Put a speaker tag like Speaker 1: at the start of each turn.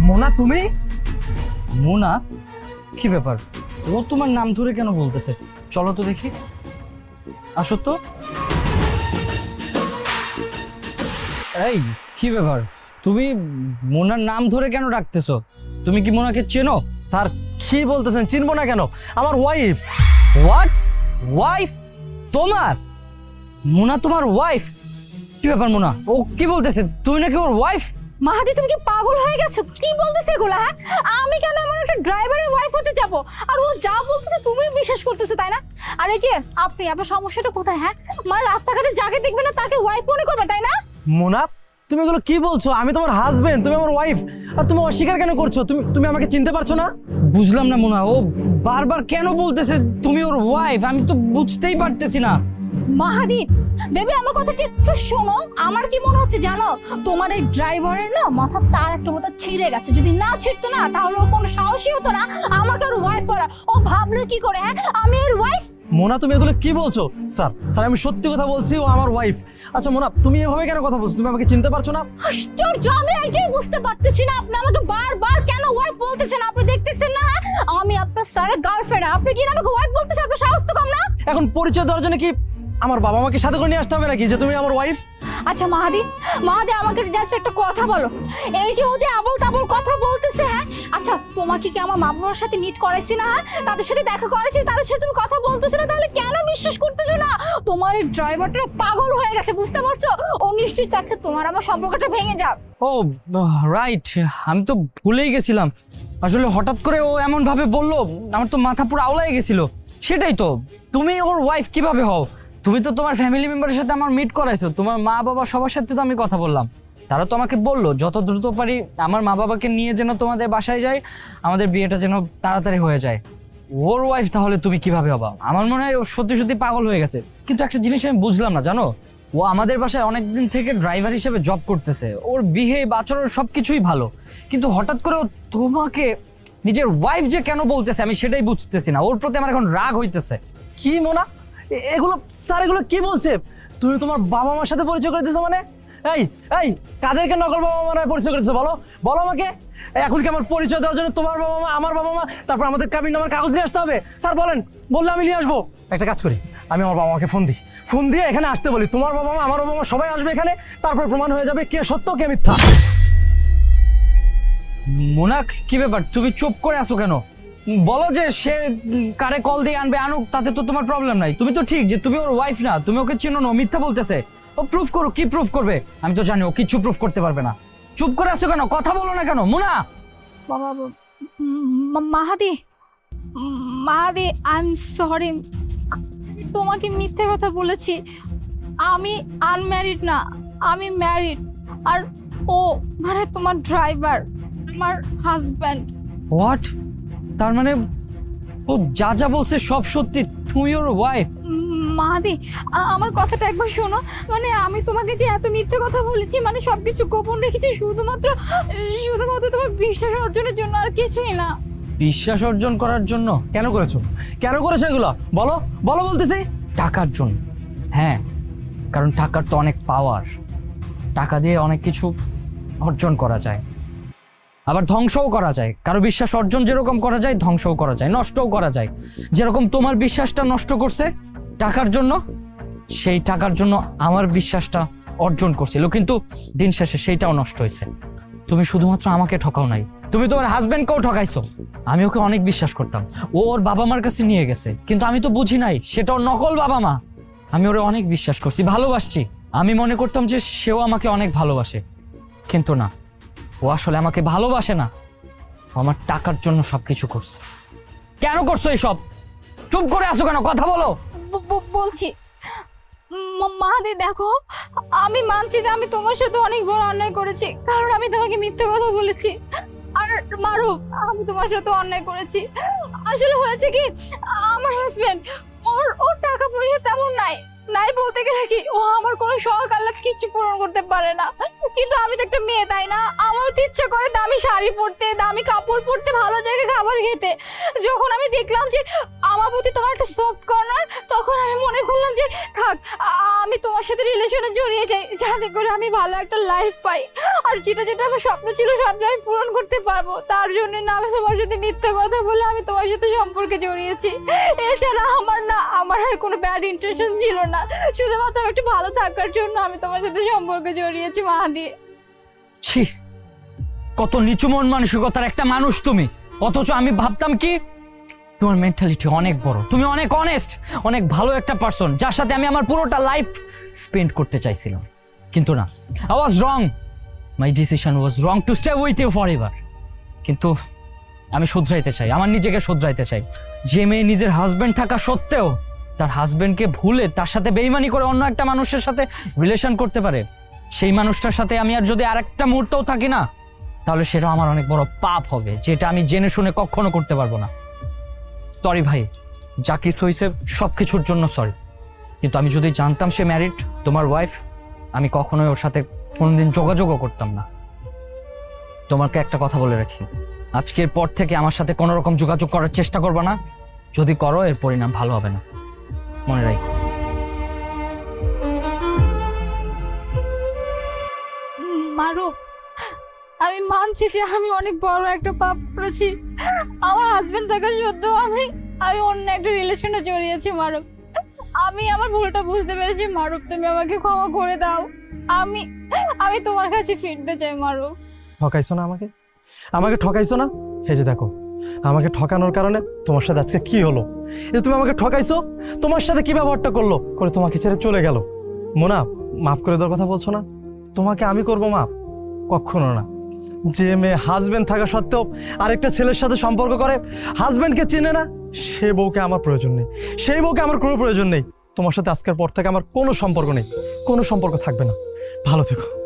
Speaker 1: মোনা, তুমি?
Speaker 2: মোনা? কি ব্যাপার? ও তোমার নাম ধরে কেন বলতেছে? চলো তো দেখি। আসো তো। এই, কি ব্যাপার? তুমি মোনার নাম ধরে কেন ডাকতেছো? তুমি কি মোনাকে চেনো?
Speaker 1: স্যার কি বলতেছেন? চিনবো না কেন? আমার ওয়াইফ
Speaker 2: হোয়াট ওয়াইফ তোমার? মোনা তোমার ওয়াইফ কি ব্যাপার মোনা? ও কি বলতেছে? তুমি নাকি ওর ওয়াইফ
Speaker 3: মাহাদি তুমি কি পাগল হয়ে গেছো? কি বলতেছে এগুলা হ্যাঁ? আমি কেন আমার একটা ড্রাইভারের ওয়াইফ হতে যাব? আর ও যা বলতেছে তুমি বিশ্বাস করতেছো তাই না? আর এই যে আপনি আপনার সমস্যাটা কোথায় হ্যাঁ? মানে রাস্তাঘাটে যাকে দেখবে না তাকে ওয়াইফ মনে করবে তাই না?
Speaker 1: মোনা তুমি এগুলো কি বলছো? আমি তোমার হাজবেন্ড তুমি আমার ওয়াইফ আর তুমি অস্বীকার কেন করছ? তুমি তুমি আমাকে চিনতে পারছ না?
Speaker 2: বুঝলাম না মোনা। ও বারবার কেন বলতেছে তুমি ওর ওয়াইফ আমি তো বুঝতেই পারতেছি না।
Speaker 3: মাহাদি বেবি আমার কথাটা একটু শোনো? আমার কি মনে হচ্ছে জানো? তোমার এই ড্রাইভারের না মাথা তার একটা মতো ছিঁড়ে গেছে। যদি না ছিঁড়তো না তাহলে ও কোনো সাহসই হতো না। আমাকে ওর ওয়াইফ বলার ও ভাবলো কি করে হ্যাঁ? আমি ওর ওয়াইফ
Speaker 1: মোনা তুমি এগুলো কি বলছো? স্যার স্যার আমি সত্যি কথা বলছি ও আমার ওয়াইফ আচ্ছা মোনা তুমি এভাবে কেন কথা বলছো? তুমি আমাকে চিনতে পারছ না?
Speaker 3: আশ্চর্য আমি এটাই বুঝতে পারতেছি না। আপনি আমাকে বারবার কেন ওয়াইফ বলতেছেন? আপনি দেখতেছেন না? আমি আপনার স্যারের গার্লফ্রেন্ড আপনি কি আমাকে ওয়াইফ বলতেছেন? আপনার সাহস তো কম না?
Speaker 1: এখন পরিচয় দেওয়ার জন্য কি আমার বাবা মাকে সাথে করে নিয়ে আসতে হবে নাকি? যে তুমি আমার ওয়াইফ
Speaker 3: আচ্ছা মাহাদি মাহাদি আমাকে জাস্ট একটা কথা বলো। এই যে ও যে আবল তাবল কথা বলতেছে হ্যাঁ? আচ্ছা তোমাকে কি আমার মা বাবার সাথে মিট করাইছি না হ্যাঁ? তাদের সাথে দেখা করেছি তাদের সাথে তুমি কথা বলতেছো না তাহলে কেন বিশ্বাস করতেছো না? তোমার এই ড্রাইভারটা পাগল হয়ে গেছে বুঝতে পারছ? ও নিশ্চয়ই চাচ্ছে তোমার আমার সম্পর্কটা ভেঙে যাক।
Speaker 2: ও রাইট আমি তো ভুলেই গেছিলাম। আসলে হঠাৎ করে ও এমন ভাবে বলল আমার তো মাথা পুরো আওলাই গেছিল। সেটাই তো। তুমি ওর ওয়াইফ কীভাবে হও? তুমি তো তোমার ফ্যামিলি মেম্বারের সাথে আমার মিট করাইছো, তোমার মা বাবা সবার সাথে তো আমি কথা বললাম। তারা তো আমাকে বলল, যত দ্রুত পারি আমার মা বাবাকে নিয়ে যেন তোমাদের বাসায় যাই, আমাদের বিয়েটা যেন তাড়াতাড়ি হয়ে যায়। ওর ওয়াইফ তাহলে তুমি কীভাবে হবা? আমার মনে হয় ও সত্যি সত্যি পাগল হয়ে গেছে। কিন্তু একটা জিনিস আমি বুঝলাম না, জানো? ও আমাদের বাসায় অনেকদিন থেকে ড্রাইভার হিসেবে জব করতেছে। ওর বিহেভ আচরণ সব কিছুই ভালো। কিন্তু হঠাৎ করে ও তোমাকে নিজের ওয়াইফ যে কেন বলতেছে আমি সেটাই বুঝতেছি না। ওর প্রতি আমার এখন রাগ হইতেছে।
Speaker 1: কি মোনা? এগুলো, স্যার, এগুলো কি বলছে? তুমি তোমার বাবা মার সাথে পরিচয় করে দিছো মানে? এই এই, কাদেরকে নকল বাবা মারা পরিচয় করেছ বলো বলো আমাকে। এখন কি আমার পরিচয় দেওয়ার জন্য তোমার বাবা মা আমার বাবা মা তারপর আমাদের কাবিন নামার কাগজ নিয়ে আসতে হবে। স্যার, বলেন, বললে আমি নিয়ে আসব। একটা কাজ করি, আমি আমার বাবা মাকে ফোন দিই। ফোন দিয়ে এখানে আসতে বলি। তোমার বাবা মা আমার বাবা মা সবাই আসবে এখানে। তারপর প্রমাণ হয়ে যাবে কে সত্য, কে মিথ্যা।
Speaker 2: মোনাক, কি ব্যাপার? তুমি চুপ করে আসো কেন? বলো যে সে কারে কল দিয়ে আনবে আনুক তাতে তো তোমার প্রবলেম নাই। তুমি তো ঠিক যে তুমি ওর ওয়াইফ না তুমি ওকে চিনো না মিথ্যা বলতেছে। ও প্রুফ করো কি প্রুফ করবে? আমি তো জানি ও কিছু প্রুফ করতে পারবে না। চুপ করে আসো কেন? কথা বলো না কেন মুনা!
Speaker 3: বাবা Mahadi Mahadi I am sorry তোমাকে মিথ্যে কথা বলেছি। আমি আনম্যারিড না আমি ম্যারিড আর ও মানে তোমার ড্রাইভার আমার হাজব্যান্ড
Speaker 2: হোয়াট তার মানে ও যা যা বলছে সব সত্যি। তুমি ওর ওয়াইফ
Speaker 3: মাহাদি আমার কথাটা একবার শোনো। মানে আমি তোমাকে যে এত মিথ্যে কথা বলেছি মানে সবকিছু গোপন রেখেছি শুধুমাত্র শুধুমাত্র তোমার বিশ্বাস অর্জনের জন্য আর কিছুই না।
Speaker 2: বিশ্বাস অর্জন করার জন্য?
Speaker 1: কেন করেছ? কেন করেছ এগুলো? বলো বলো বলতেছি।
Speaker 2: টাকার জন্য। হ্যাঁ কারণ টাকার তো অনেক পাওয়ার টাকা দিয়ে অনেক কিছু অর্জন করা যায়। আবার ধ্বংসও করা যায়। কারও বিশ্বাস অর্জন যেরকম করা যায়, ধ্বংসও করা যায়, নষ্টও করা যায়। যেরকম তোমার বিশ্বাসটা নষ্ট করছে, টাকার জন্য, সেই টাকার জন্য আমার বিশ্বাসটা অর্জন করছিল। কিন্তু দিন শেষে সেইটাও নষ্ট হয়েছে। তুমি শুধুমাত্র আমাকে ঠকাও নাই। তুমি তোমার হাজবেন্ডকেও ঠকাইছো। আমি ওকে অনেক বিশ্বাস করতাম। ও ওর বাবা মার কাছে নিয়ে গেছে। কিন্তু আমি তো বুঝি নাই সেটা ওর নকল বাবা মা আমি ওরে অনেক বিশ্বাস করছি, ভালোবাসছি। আমি মনে করতাম যে সেও আমাকে অনেক ভালোবাসে। কিন্তু না। ও আসলে আমাকে ভালোবাসে না। আমার টাকার জন্য সবকিছু করছে। কেন করছ এসব? চুপ করে আসো কেন? কথা বলো।
Speaker 3: বলছি মাহাদি দেখো, আমি মানছি যে আমি তোমার সাথে অনেক বড় অন্যায় করেছি, কারণ আমি তোমাকে মিথ্যে কথা বলেছি। আর মারুফ আমি তোমার সাথে অন্যায় করেছি। আসলে হয়েছে কি, আমার হাজবেন্ড ওর ওর টাকা পয়সা তেমন নাই। নাই বলতে গেলে কি, ও আমার কোনো শখ আল্লাহ কিছু পূরণ করতে পারে না। কিন্তু আমি তো একটা মেয়ে, তাই না? আমার তো ইচ্ছে করে দামি শাড়ি পরতে, দামি কাপড় পরতে, ভালো জায়গায় খাবার খেতে। যখন আমি দেখলাম যে আমার প্রতি তোমার একটা সফট কর্নার তখন আমি মনে করলাম যে, থাক আমি তোমার সাথে রিলেশনে জড়িয়ে যাই, যাতে করে আমি ভালো একটা লাইফ পাই। আর যেটা যেটা আমার স্বপ্ন ছিল সবটা আমি পূরণ করতে পারব। তার জন্য না আমি তোমার সাথে মিথ্যা কথা বলে আমি তোমার সাথে সম্পর্কে জড়িয়েছি। এছাড়া আমার না, আমার আর কোনো ব্যাড ইন্টেনশন ছিল না। শুধুমাত্র একটু ভালো থাকার জন্য আমি তোমার সাথে সম্পর্কে জড়িয়েছি, মাহাদি।
Speaker 2: ছি, কত নিচু মন মানসিকতার একটা মানুষ তুমি। অথচ আমি ভাবতাম কি, তোমার মেন্টালিটি অনেক বড়। তুমি অনেক অনেস্ট অনেক ভালো একটা পার্সন যার সাথে আমি আমার পুরোটা লাইফ স্পেন্ড করতে চাইছিলাম। কিন্তু না I was wrong my decision was wrong to stay with you forever কিন্তু আমি শুধরাইতে চাই, আমার নিজেকে শুধরাইতে চাই। যে মেয়ে নিজের হাজবেন্ড থাকা সত্ত্বেও তার হাজবেন্ডকে ভুলে তার সাথে বেইমানি করে অন্য একটা মানুষের সাথে রিলেশন করতে পারে। সেই মানুষটার সাথে আমি আর যদি আরেকটা মুহূর্তও থাকি না, তাহলে সেটা আমার অনেক বড় পাপ হবে, যেটা আমি জেনে শুনে কখনো করতে পারব না। সরি ভাই, যা কিছু হয়েছে সব কিছুর জন্য সরি কিন্তু আমি যদি জানতাম সে ম্যারিড তোমার ওয়াইফ আমি কখনোই ওর সাথে কোনোদিন যোগাযোগও করতাম না। তোমাকে একটা কথা বলে রাখি, আজকের পর থেকে আমার সাথে কোনো রকম যোগাযোগ করার চেষ্টা করবে না। যদি করো, এর পরিণাম ভালো হবে না। মনে রাখো।
Speaker 3: মারুফ আমি মানছি যে আমি অনেক বড় একটা পাপ করেছি। আমার হাজবেন্ড থাকা সত্ত্বেও আমি আমি অন্য একটা রিলেশনে জড়িয়েছি মারুফ আমি আমার ভুলটা বুঝতে পেরেছি মারুফ তুমি আমাকে ক্ষমা করে দাও। আমি আমি তোমার কাছে ফিরতে চাই মারুফ
Speaker 1: ঠকাইছো না আমাকে? আমাকে ঠকাইছো না? যে দেখো আমাকে ঠকানোর কারণে তোমার সাথে আজকে কি হলো? তুমি আমাকে ঠকাইছো, তোমার সাথে কি ব্যবহারটা করল? করে তোমাকে ছেড়ে চলে গেল। মোনা, মাফ করে দেওয়ার কথা বলছো না? তোমাকে আমি করব মাফ? কখনো না। যে মেয়ে হাজব্যান্ড থাকা সত্ত্বেও আরেকটা ছেলের সাথে সম্পর্ক করে হাজব্যান্ডকে চেনে না, সে বউকে আমার প্রয়োজন নেই। সেই বউকে আমার কোনো প্রয়োজন নেই। তোমার সাথে আজকের পর থেকে আমার কোনো সম্পর্ক নেই। কোনো সম্পর্ক থাকবে না। ভালো থেকো।